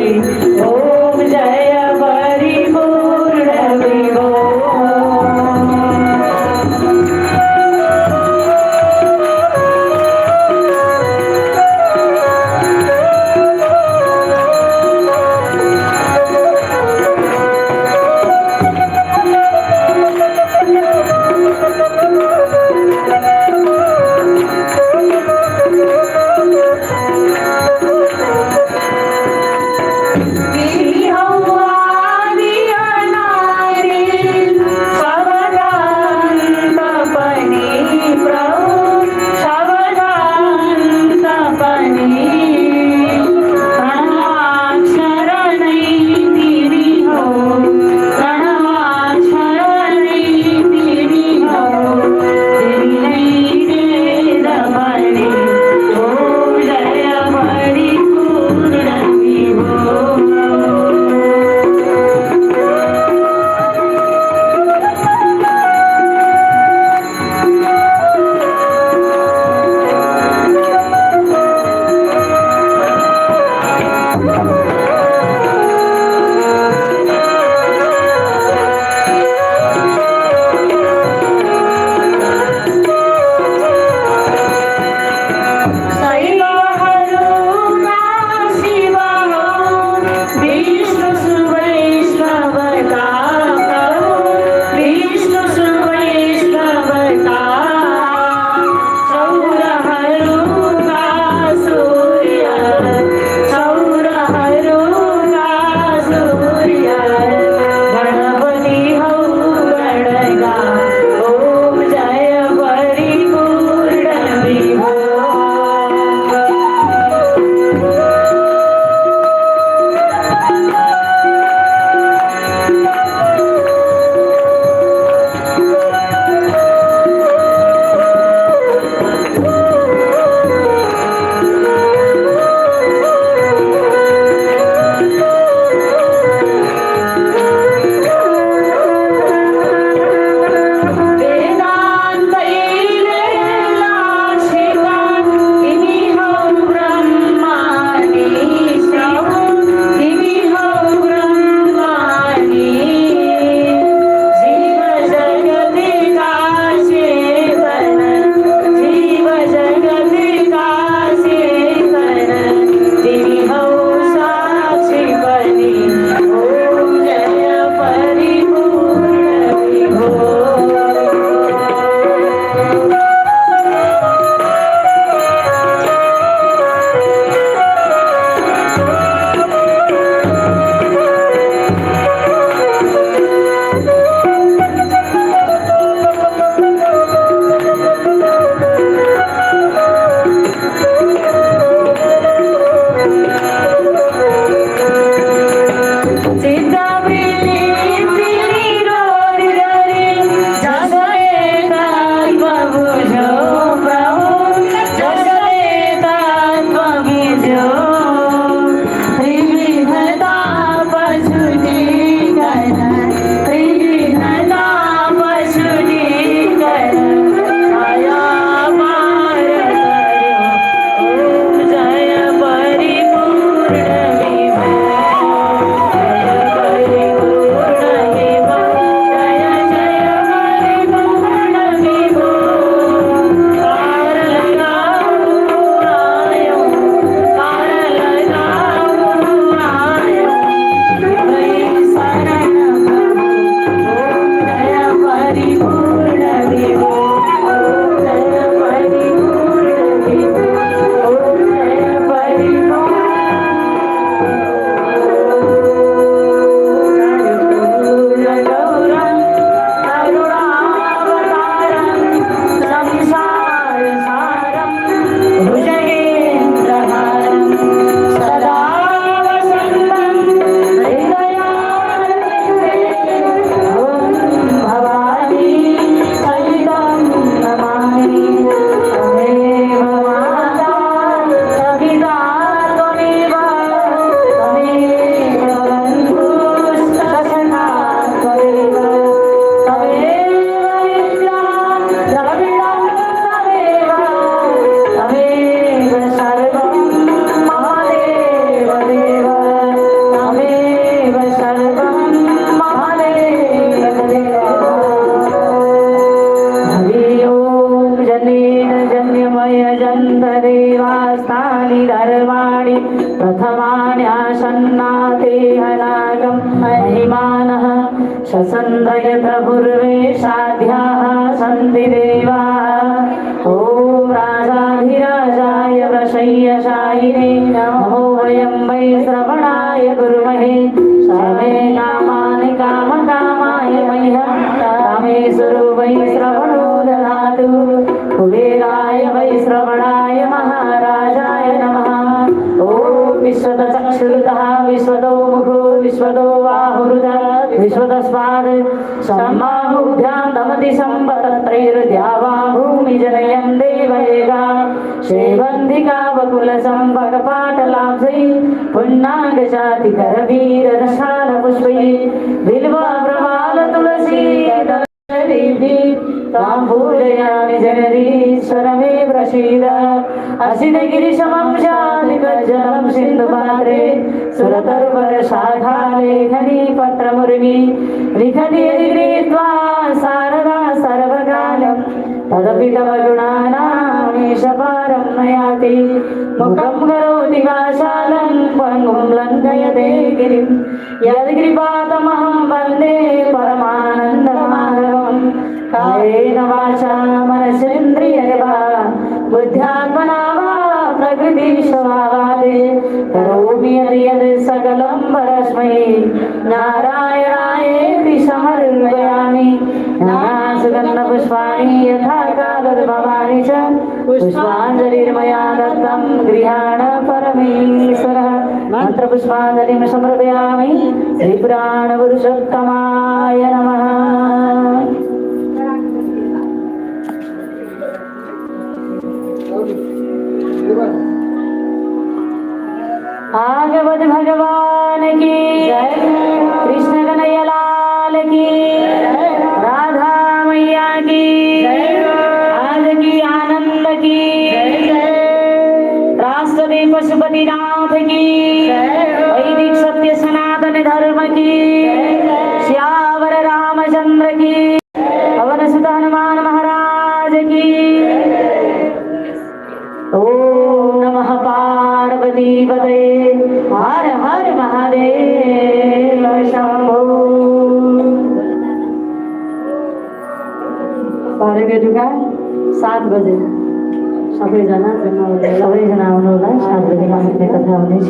ॐ जय शसन्द्रयत्र पूर्वे साध्याः सन्ति देवाः ॐ राजाधिराजाय वशय्यशायिने नमो विश्वतो बाहुरुदः विश्वतस्मात् सम्माहुभ्यां दमति सम्पतत्रैर्द्यावा भूमिजनयं देवयेगा शेवन्धिका वकुलसम्भगपाटलाब्धै पुण्णागजातिकरवीररसालपुष्पै बिल्वा प्रवाल तुलसी ताम्बूलयामि जगदीश्वरमे प्रसीद। असितगिरिशमंशादिगज्जलं सिन्धुपात्रे सुरतरुवरशाखालेखनी पत्रमुर्मि। लिखति यदि गृहीत्वा शारदा सर्वकालं तदपि तव गुणानामीश पारं नयाति। मुखं करोति वाशालं पङ्गुं लङ्घयते गिरिं। यद्कृपातमहं वंदे परमानन्दमाधवम् कायेन वाचा मनसेन्द्रियर्वा बुद्ध्यात्मना वा प्रकृतिस्वभावादे करोमि यद् सकलं परस्मै। नारायणायेति समर्पयामि। नानासुगन्धपुष्पाणि यथा कादद्भवानि च। पुष्पाञ्जलिर्मया दत्तं गृहाण नमः। भागवत भगवान की कृष्ण कन्हैया लाल की राधा मैया की आज की आनंद की। राष्ट्रपति पशुपति नाथ সাথে কথা বলেছ